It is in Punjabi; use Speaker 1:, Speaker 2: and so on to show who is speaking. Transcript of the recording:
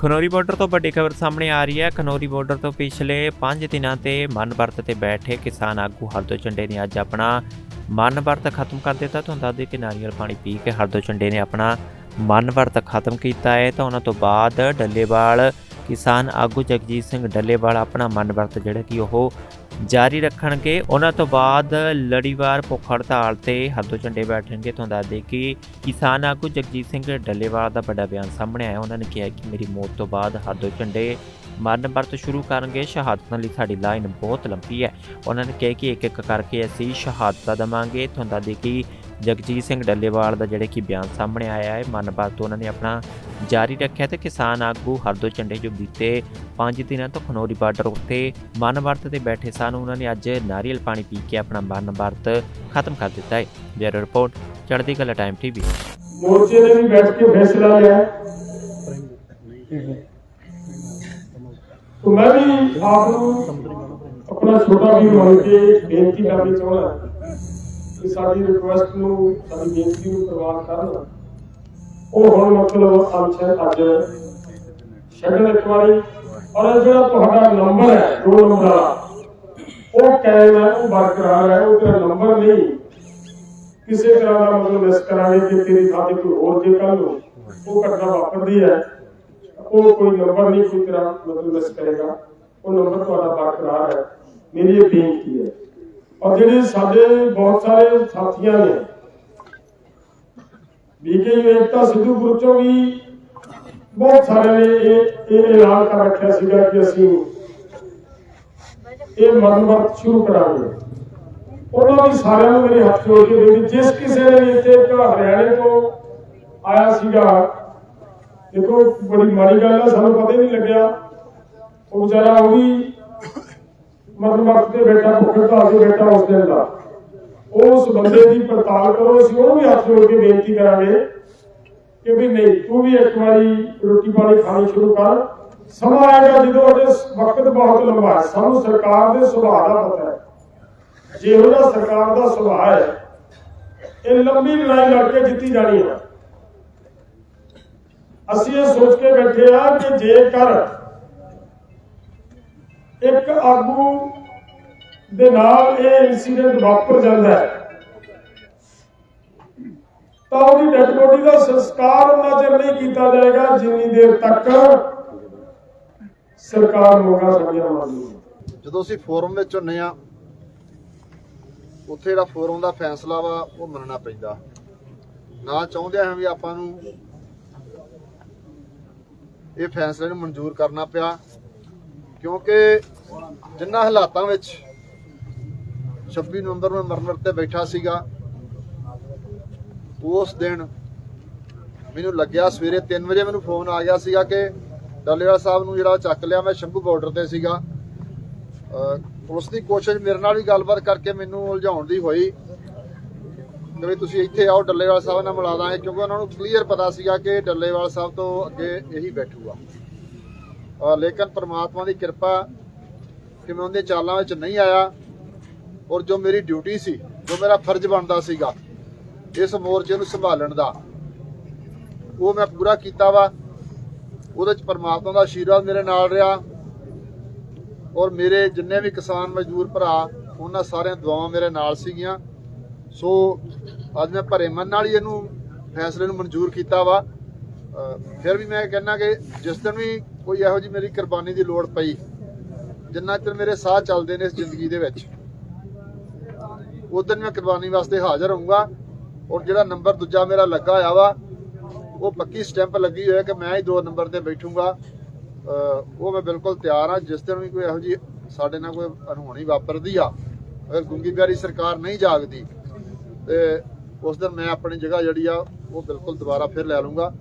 Speaker 1: ਖਨੌਰੀ ਬਾਰਡਰ ਤੋਂ ਵੱਡੀ ਖਬਰ ਸਾਹਮਣੇ ਆ ਰਹੀ ਹੈ। ਖਨੌਰੀ ਬਾਰਡਰ ਤੋਂ ਪਿਛਲੇ 5 ਦਿਨਾਂ ਤੇ ਮਨ ਵਰਤ ਤੇ ਬੈਠੇ ਕਿਸਾਨ ਆਗੂ ਹਰਦੋ ਚੰਡੇ ਨੇ ਅੱਜ ਆਪਣਾ ਮਨ ਵਰਤ ਖਤਮ ਕਰ ਦਿੱਤਾ। ਤੁਹਾਨੂੰ ਦੱਸ ਦੇ ਕਿ ਨਾਰੀਅਲ ਪਾਣੀ ਪੀ ਕੇ ਹਰਦੋ ਚੰਡੇ ਨੇ ਆਪਣਾ ਮਨ ਵਰਤ ਖਤਮ ਕੀਤਾ ਹੈ। ਤਾਂ ਉਹਨਾਂ ਤੋਂ ਬਾਅਦ ਡੱਲੇਵਾਲ ਕਿਸਾਨ ਆਗੂ ਜਗਜੀਤ ਸਿੰਘ ਡੱਲੇਵਾਲ ਆਪਣਾ ਮਨ ਵਰਤ ਜਿਹੜਾ ਕਿ ਉਹ ਜਾਰੀ ਰੱਖਣਗੇ। ਉਹਨਾਂ ਤੋਂ ਬਾਅਦ ਲੜੀਵਾਰ ਭੁੱਖ ਹੜਤਾਲ ਤੇ ਹੱਦੋਂ ਝੰਡੇ ਬੈਠਣਗੇ। ਤੁਹਾਨੂੰ ਦੱਸ ਦੇ ਕਿ ਕਿਸਾਨ ਆਗੂ ਜਗਜੀਤ ਸਿੰਘ ਡੱਲੇਵਾਲ ਦਾ ਵੱਡਾ ਬਿਆਨ ਸਾਹਮਣੇ ਆਇਆ। ਉਹਨਾਂ ਨੇ ਕਿਹਾ ਕਿ ਮੇਰੀ ਮੌਤ ਤੋਂ ਬਾਅਦ ਹੱਦੋਂ ਝੰਡੇ ਮਰਨ ਵਰਤ ਸ਼ੁਰੂ ਕਰਨਗੇ। ਸ਼ਹਾਦਤਾਂ ਲਈ ਸਾਡੀ ਲਾਈਨ ਬਹੁਤ ਲੰਬੀ ਹੈ। ਉਹਨਾਂ ਨੇ ਕਿਹਾ ਕਿ ਇੱਕ ਇੱਕ ਕਰਕੇ ਅਸੀਂ ਸ਼ਹਾਦਤਾਂ ਦਵਾਂਗੇ। ਤੁਹਾਨੂੰ ਦੱਸ ਦੇ ਕਿ ਜਗਜੀਤ ਸਿੰਘ ਡੱਲੇਵਾਲ ਦਾ ਜਿਹੜੇ ਕਿ ਬਿਆਨ ਸਾਹਮਣੇ ਆਇਆ ਹੈ ਮਨ ਵਰਤ ਉਹਨਾਂ ਨੇ ਆਪਣਾ ਜਾਰੀ ਰੱਖਿਆ ਤੇ ਕਿਸਾਨ ਆਗੂ ਹਰਦੋ ਝੰਡੇ ਜੋ ਬੀਤੇ 5 ਦਿਨਾਂ ਤੋਂ ਖਨੌਰੀ ਬਾਰਡਰ ਉੱਤੇ ਮਨ ਵਰਤ ਤੇ ਬੈਠੇ ਸਨ ਉਹਨਾਂ ਨੇ ਅੱਜ ਨਾਰੀਅਲ ਪਾਣੀ ਪੀ ਕੇ ਆਪਣਾ ਮਨ ਵਰਤ ਖਤਮ ਕਰ ਦਿੱਤਾ ਹੈ ਬਿਊਰੋ ਰਿਪੋਰਟ ਚੜ੍ਹਦੀ ਕਲਾ ਟਾਈਮ ਟੀਵੀ
Speaker 2: ਮੋਰਚੇ ਨੇ ਵੀ ਬੈਠ ਕੇ ਫੈਸਲਾ ਲਿਆ ਹੈ। तो मैं भी ਆਪ ਨੂੰ ਆਪਣਾ ਛੋਟਾ ਵੀਰ ਮੰਨ ਕੇ ਬੇਨਤੀ ਕਰਨੀ ਚਾਹੁੰਦਾ ਕਿ ਸਾਡੀ ਰਿਕੁਐਸਟ ਨੂੰ, ਸਾਡੀ ਬੇਨਤੀ ਨੂੰ ਪ੍ਰਵਾਨ ਕਰਨ। ਉਹ ਹੁਣ ਮਤਲਬ ਅੰਸ਼ ਅੱਜ ਸ਼ਗਨ ਇੱਕ ਵਾਰੀ। ਔਰ ਜਿਹੜਾ ਤੁਹਾਡਾ ਨੰਬਰ ਹੈ, ਦੋ ਨੰਬਰ ਵਾਲਾ, ਉਹ ਕਾਇਮ ਹੈ, ਉਹ ਬਰਕਰਾਰ ਹੈ, ਉਹ ਤੇਰਾ ਨੰਬਰ ਨਹੀਂ, ਕਿਸੇ ਤਰ੍ਹਾਂ ਦਾ ਮਤਲਬ ਮਿਸ ਕਰਾਂਗੇ ਕਿ ਤੇਰੀ ਥਾਂ ਤੇ ਕੋਈ ਹੋਰ ਜੇ ਕੱਲ ਨੂੰ ਉਹ ਘਟਨਾ ਵਾਪਰਦੀ ਹੈ। ਉਹ ਕੋਈ ਨੰਬਰ ਨਹੀਂ, ਕੋਈ ਤਰ੍ਹਾਂ ਮਤਲਬ ਮਿਸ ਕਰੇਗਾ ਉਹ ਨੰਬਰ ਤੁਹਾਡਾ ਬਰਕਰਾਰ ਹੈ। ਮੇਰੀ ਇਹ ਬੇਨਤੀ ਹੈ। ਔਰ ਜਿਹੜੇ ਸਾਡੇ ਬਹੁਤ ਸਾਰੇ ਸਾਥੀਆਂ ਨੇ ਬੀਕੇ ਏਕਤਾ ਸਿੱਧੂਪੁਰ ਚੋਂ ਵੀ ਬਹੁਤ ਸਾਰਿਆਂ ਨੇ ਇਹ ਇਹ ਐਲਾਨ ਕਰ ਰੱਖਿਆ ਸੀਗਾ ਕਿ ਅਸੀਂ ਇਹ ਮਨਵਰਤ ਸ਼ੁਰੂ ਕਰਾਂਗੇ। ਉਹਨਾਂ ਵੀ ਸਾਰਿਆਂ ਨੂੰ ਮੇਰੇ ਹੱਥ ਜੋੜ ਕੇ ਬੇਨਤੀ ਜਿਸ ਕਿਸੇ ਨੇ ਵੀ ਇੱਥੇ ਹਰਿਆਣੇ ਤੋਂ ਆਇਆ ਸੀਗਾ, ਦੇਖੋ, ਬੜੀ ਮਾੜੀ ਗੱਲ ਹੈ ਸਾਨੂੰ ਪਤਾ ਹੀ ਨਹੀਂ ਲੱਗਿਆ। ਉਹ ਵਿਚਾਰਾ ਉਹ ਵੀ ਮਰਨ ਵਕਤ ਤੇ ਬੈਠਾ, ਭੁੱਖੇ ਭਾਲ ਬੈਠਾ ਉਸ ਦਿਨ ਦਾ। ਉਸ ਬੰਦੇ ਦੀ ਪੜਤਾਲ ਕਰੋ, ਅਸੀਂ ਉਹਨੂੰ ਵੀ ਹੱਥ ਜੋੜ ਕੇ ਬੇਨਤੀ ਕਰਾਂਗੇ ਕਿ ਵੀ ਨਹੀਂ, ਤੂੰ ਵੀ ਇੱਕ ਵਾਰੀ ਰੋਟੀ ਪਾਣੀ ਖਾਣੀ ਸ਼ੁਰੂ ਕਰ। ਸਮਾਂ ਆਏਗਾ ਜਦੋਂ ਉਹਦੇ ਵਕਤ ਬਹੁਤ ਲੰਬਾ ਹੈ। ਸਾਨੂੰ ਸਰਕਾਰ ਦੇ ਸੁਭਾਅ ਦਾ ਪਤਾ ਹੈ। ਜੇ ਉਹਦਾ ਸਰਕਾਰ ਦਾ ਸੁਭਾਅ ਹੈ, ਇਹ ਲੰਬੀ ਲੜਾਈ ਲੜ ਕੇ ਜਿੱਤੀ ਜਾਣੀ ਹੈ। ਅਸੀਂ ਇਹ ਸੋਚ ਕੇ ਬੈਠੇ ਆ ਕਿ ਜੇਕਰ ਇੱਕ ਆਗੂ ਦੇ ਨਾਲ ਇਹ ਇਨਸੀਡੈਂਟ ਵਾਪਰ ਜਾਂਦਾ ਹੈ। ਤਾਂ ਉਹਦੀ ਡੈਡ ਬੋਡੀ ਦਾ ਸੰਸਕਾਰ ਉਹਨਾਂ ਚਿਰ ਨਹੀਂ ਕੀਤਾ ਜਾਏਗਾ, ਜਿੰਨੀ ਦੇਰ ਤੱਕ ਸਰਕਾਰ ਮੰਗਾ ਸਕੀਆਂ ਮੰਨਦੀ
Speaker 3: ਜਦੋਂ ਅਸੀਂ ਫੋਰਮ ਵਿੱਚ ਹੁੰਨੇ ਆ, ਉੱਥੇ ਜਿਹੜਾ ਫੋਰਮ ਦਾ ਫੈਸਲਾ ਵਾ, ਉਹ ਮੰਨਣਾ ਪੈਂਦਾ। ਨਾ ਚਾਹੁੰਦੇ ਹਾਂ ਵੀ ਆਪਾਂ ਨੂੰ ਇਹ ਫੈਸਲੇ ਨੂੰ ਮਨਜ਼ੂਰ ਕਰਨਾ ਪਿਆ। ਕਿਉਂਕਿ ਜਿੰਨਾ ਹਾਲਾਤਾਂ ਵਿੱਚ 26 ਨਵੰਬਰ ਨੂੰ ਮਰਨਰ ਤੇ ਬੈਠਾ ਸੀਗਾ, ਉਸ ਦਿਨ ਮੈਨੂੰ ਲੱਗਿਆ ਸਵੇਰੇ 3 ਵਜੇ ਮੈਨੂੰ ਫੋਨ ਆ ਗਿਆ ਸੀਗਾ ਕਿ ਡੱਲੇਵਾਲ ਸਾਹਿਬ ਨੂੰ ਜਿਹੜਾ ਚੱਕ ਲਿਆ ਮੈਂ ਸ਼ੰਭੂ ਬਾਰਡਰ ਤੇ ਸੀਗਾ। ਅਹ ਪੁਲਿਸ ਦੀ ਕੋਸ਼ਿਸ਼ ਮੇਰੇ ਨਾਲ ਵੀ ਗੱਲਬਾਤ ਕਰਕੇ ਮੈਨੂੰ ਉਲਝਾਉਣ ਦੀ ਹੋਈ ਕਿ ਵੀ ਤੁਸੀਂ ਇੱਥੇ ਆਓ, ਡੱਲੇਵਾਲ ਸਾਹਿਬ ਨਾਲ ਮਿਲਾ ਦਾਂਗੇ, ਕਿਉਂਕਿ ਉਹਨਾਂ ਨੂੰ ਕਲੀਅਰ ਪਤਾ ਸੀਗਾ ਕਿ ਡੱਲੇਵਾਲ ਸਾਹਿਬ ਤੋਂ ਅੱਗੇ ਇਹੀ ਬੈਠੂਗਾ। ਲੇਕਿਨ ਪ੍ਰਮਾਤਮਾ ਦੀ ਕਿਰਪਾ ਕਿ ਮੈਂ ਉਹਦੇ ਚਾਲਾਂ ਵਿੱਚ ਨਹੀਂ ਆਇਆ ਔਰ ਜੋ ਮੇਰੀ ਡਿਊਟੀ ਸੀ, ਜੋ ਮੇਰਾ ਫਰਜ਼ ਬਣਦਾ ਸੀਗਾ, ਇਸ ਮੋਰਚੇ ਨੂੰ ਸੰਭਾਲਣ ਦਾ, ਉਹ ਮੈਂ ਪੂਰਾ ਕੀਤਾ ਵਾ। ਉਹਦੇ ਚ ਪਰਮਾਤਮਾ ਦਾ ਆਸ਼ੀਰਵਾਦ ਮੇਰੇ ਨਾਲ ਰਿਹਾ ਔਰ ਮੇਰੇ ਜਿੰਨੇ ਵੀ ਕਿਸਾਨ ਮਜ਼ਦੂਰ ਭਰਾ, ਉਹਨਾਂ ਸਾਰਿਆਂ ਦੁਆਵਾਂ ਮੇਰੇ ਨਾਲ ਸੀਗੀਆਂ। ਸੋ ਅੱਜ ਮੈਂ ਭਰੇ ਮਨ ਨਾਲ ਹੀ ਇਹਨੂੰ ਫੈਸਲੇ ਨੂੰ ਮਨਜ਼ੂਰ ਕੀਤਾ ਵਾ। ਫਿਰ ਵੀ ਮੈਂ ਕਹਿੰਦਾ ਕਿ ਜਿਸ ਦਿਨ ਵੀ ਕੋਈ ਇਹੋ ਜੀ ਮੇਰੀ ਕੁਰਬਾਨੀ ਦੀ ਲੋੜ ਪਈ, ਜਿੰਨਾ ਚਿਰ ਮੇਰੇ ਸਾਹ ਚੱਲਦੇ ਨੇ ਇਸ ਜ਼ਿੰਦਗੀ ਦੇ ਵਿੱਚ। ਉਦੋਂ ਮੈਂ ਕੁਰਬਾਨੀ ਵਾਸਤੇ ਹਾਜ਼ਰ ਹੋਊਗਾ ਔਰ ਜਿਹੜਾ ਨੰਬਰ ਦੂਜਾ ਮੇਰਾ ਲੱਗਾ ਹੋਇਆ ਵਾ, ਉਹ ਪੱਕੀ ਸਟੈਂਪ ਲੱਗੀ ਹੋਈ ਹੈ ਕਿ ਮੈਂ ਹੀ ਦੋ ਨੰਬਰ ਤੇ ਬੈਠੂਗਾ। ਉਹ ਮੈਂ ਬਿਲਕੁਲ ਤਿਆਰ ਹਾਂ, ਜਿਸ ਦਿਨ ਵੀ ਕੋਈ ਇਹੋ ਜੀ ਸਾਡੇ ਨਾਲ ਕੋਈ ਅਨਹੋਣੀ ਵਾਪਰਦੀ ਆ, ਅਗਰ ਗੁੰਗੀ ਪਿਆਰੀ ਸਰਕਾਰ ਨਹੀਂ ਜਾਗਦੀ, ਤੇ ਉਸ ਦਿਨ ਮੈਂ ਆਪਣੀ ਜਗ੍ਹਾ ਜਿਹੜੀ ਆ, ਉਹ ਬਿਲਕੁਲ ਦੁਬਾਰਾ ਫਿਰ ਲੈ ਲੂੰਗਾ